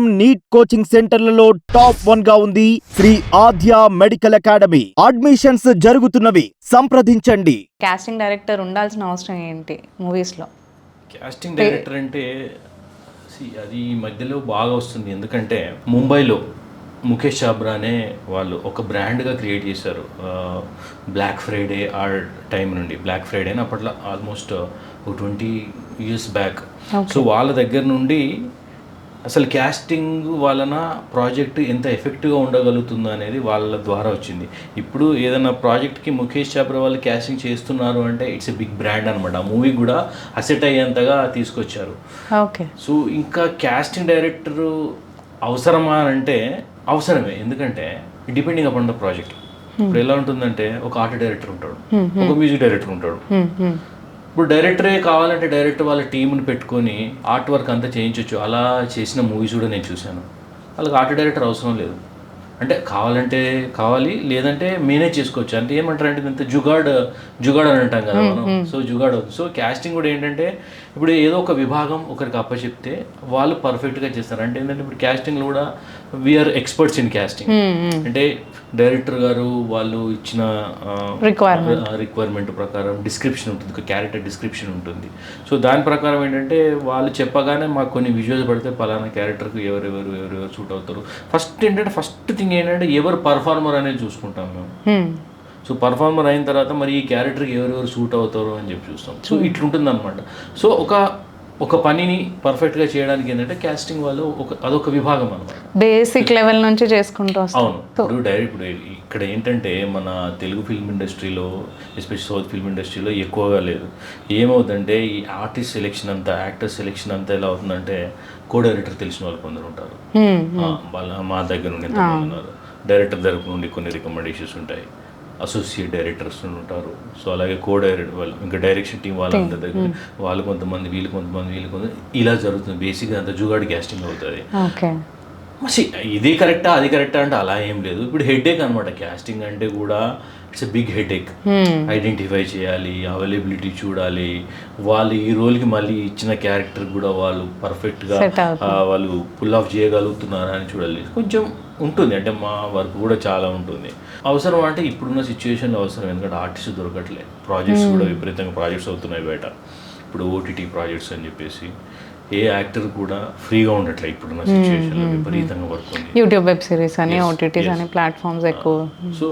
Neat coaching సెంటర్లలో top వన్గా ఉంది Sri Adya medical academy. Admissions జరుగుతున్నవి. సంప్రదించండి. కాస్టింగ్ డైరెక్టర్ ఉండాల్సిన అవసరం ఏంటి? మూవీస్లో కాస్టింగ్ డైరెక్టర్ అంటే see, అది ఈ మధ్యలో బాగా వస్తుంది. ఎందుకంటే ముంబైలో ముఖేష్ చాబ్రా అనే వాళ్ళు ఒక బ్రాండ్గా క్రియేట్ చేశారు. బ్లాక్ ఫ్రైడే ఆ టైం నుండి. బ్లాక్ ఫ్రైడే అని అప్పట్లో ఆల్మోస్ట్ ఒక ట్వంటీ ఇయర్స్ బ్యాక్ సో వాళ్ళ దగ్గర నుండి అసలు క్యాస్టింగ్ వలన ప్రాజెక్ట్ ఎంత ఎఫెక్టివ్గా ఉండగలుగుతుందో అనేది వాళ్ళ ద్వారా వచ్చింది. ఇప్పుడు ఏదైనా ప్రాజెక్ట్కి ముఖేష్ చాబ్రా వాళ్ళు క్యాస్టింగ్ చేస్తున్నారు అంటే ఇట్స్ ఎ బిగ్ బ్రాండ్ అనమాట ఆ మూవీ కూడా అసెట్ అయ్యేంతగా తీసుకొచ్చారు. ఓకే. సో ఇంకా క్యాస్టింగ్ డైరెక్టర్ అవసరమా అంటే అవసరమే. ఎందుకంటే డిపెండింగ్ అపాన్ ద ప్రాజెక్ట్ ఇప్పుడు ఎలా ఉంటుందంటే ఒక ఆర్ట్ డైరెక్టర్ ఉంటాడు. ఒక మ్యూజిక్ డైరెక్టర్ ఉంటాడు. ఇప్పుడు డైరెక్టరే కావాలంటే డైరెక్టర్ వాళ్ళ టీంని పెట్టుకొని ఆర్ట్ వర్క్ అంతా చేయించవచ్చు అలా చేసిన మూవీస్ కూడా నేను చూశాను. వాళ్ళకి ఆర్ట్ డైరెక్టర్ అవసరం లేదు. అంటే కావాలంటే కావాలి లేదంటే మేనేజ్ చేసుకోవచ్చు. అంటే ఏమంటారు అంటే ఇంత జుగాడ్ జుగాడ్ అని అంటాం కదా మనం. సో జుగాడ్ సో క్యాస్టింగ్ కూడా ఏంటంటే ఇప్పుడు ఏదో ఒక విభాగం ఒకరికి అప్పచెప్తే వాళ్ళు పర్ఫెక్ట్గా చేస్తారు. అంటే ఏంటంటే ఇప్పుడు క్యాస్టింగ్లో కూడా we are experts in casting అంటే డైరెక్టర్ గారు వాళ్ళు ఇచ్చిన. రిక్వైర్మెంట్ ప్రకారం డిస్క్రిప్షన్ ఉంటుంది. ఒక క్యారెక్టర్ డిస్క్రిప్షన్ ఉంటుంది. సో దాని ప్రకారం ఏంటంటే వాళ్ళు చెప్పగానే మాకు కొన్ని విజువల్స్ పడితే పలానా క్యారెక్టర్కి ఎవరెవరు ఎవరెవరు సూట్ అవుతారు. ఫస్ట్ ఏంటంటే ఫస్ట్ థింగ్ ఏంటంటే ఎవరు పర్ఫార్మర్ అనేది చూసుకుంటాం మేము. సో పర్ఫార్మర్ అయిన తర్వాత మరి ఈ క్యారెక్టర్కి ఎవరెవరు సూట్ అవుతారు అని చెప్పి చూస్తాం. సో ఇట్లుంటుంది అనమాట సో ఒక ఒక పనిని పర్ఫెక్ట్గా చేయడానికి ఏంటంటే క్యాస్టింగ్ వాళ్ళు ఒక అదొక విభాగం అనమాట బేసిక్ లెవెల్ నుంచి చేసుకుంటూ అవును. ఇప్పుడు డైరెక్ట్ ఇప్పుడు ఇక్కడ ఏంటంటే మన తెలుగు ఫిల్మ్ ఇండస్ట్రీలో ఎస్పెషల్ సౌత్ ఫిల్మ్ ఇండస్ట్రీలో ఎక్కువగా లేదు. ఏమవుతుందంటే ఈ ఆర్టిస్ట్ సెలెక్షన్ అంతా యాక్టర్ సెలెక్షన్ అంతా ఎలా అవుతుందంటే కో డైరెక్టర్ తెలిసిన వాళ్ళు కొందరు ఉంటారు. ఆ, వాళ్ళ మా దగ్గర నుండి ఎంతమంది ఉన్నారు? డైరెక్టర్ తరపు నుండి కొన్ని రికమెండేషన్స్ ఉంటాయి. అసోసియేట్ డైరెక్టర్స్ ఉంటారు. సో అలాగే కో డైరెక్టర్ వాళ్ళు ఇంకా డైరెక్షన్ టీం వాళ్ళందరి దగ్గర వాళ్ళు కొంతమంది వీళ్ళు కొంతమంది వీళ్ళు కొంతమంది ఇలా జరుగుతుంది. బేసిక్గా అంత జుగాడి క్యాస్టింగ్ అవుతుంది. ఇది కరెక్టా అది కరెక్టా అంటే అలా ఏం లేదు. ఇప్పుడు హెడేక్ అనమాట క్యాస్టింగ్ అంటే కూడా it's a big headache identify చేయాలి అవైలబిలిటీ చూడాలి. వాళ్ళు ఈ రోల్కి మళ్ళీ ఇచ్చిన క్యారెక్టర్ కూడా వాళ్ళు పర్ఫెక్ట్గా. వాళ్ళు పుల్ ఆఫ్ చేయగలుగుతున్నారా అని చూడాలి. కొంచెం ఉంటుంది. అంటే మా వర్క్ కూడా చాలా ఉంటుంది. అవసరం అంటే ఇప్పుడున్న సిచ్యువేషన్లో అవసరం. ఎందుకంటే ఆర్టిస్ట్ దొరకట్లేదు ప్రాజెక్ట్స్ కూడా విపరీతంగా ప్రాజెక్ట్స్ అవుతున్నాయి బయట. ఇప్పుడు ఓటీటీ ప్రాజెక్ట్స్ అని చెప్పేసి ఏ యాక్టర్ కూడా ఫ్రీగా ఉండట్లే ఇప్పుడున్న సిచ్యువేషన్లో విపరీతంగా వర్క్ ఉంది. యూట్యూబ్ వెబ్ సిరీస్ అని ఓటీటీస్ అని ప్లాట్ఫామ్స్ ఎక్కువ. సో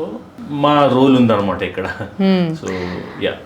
మా రోల్ ఉందన్నమాట ఇక్కడ. So yeah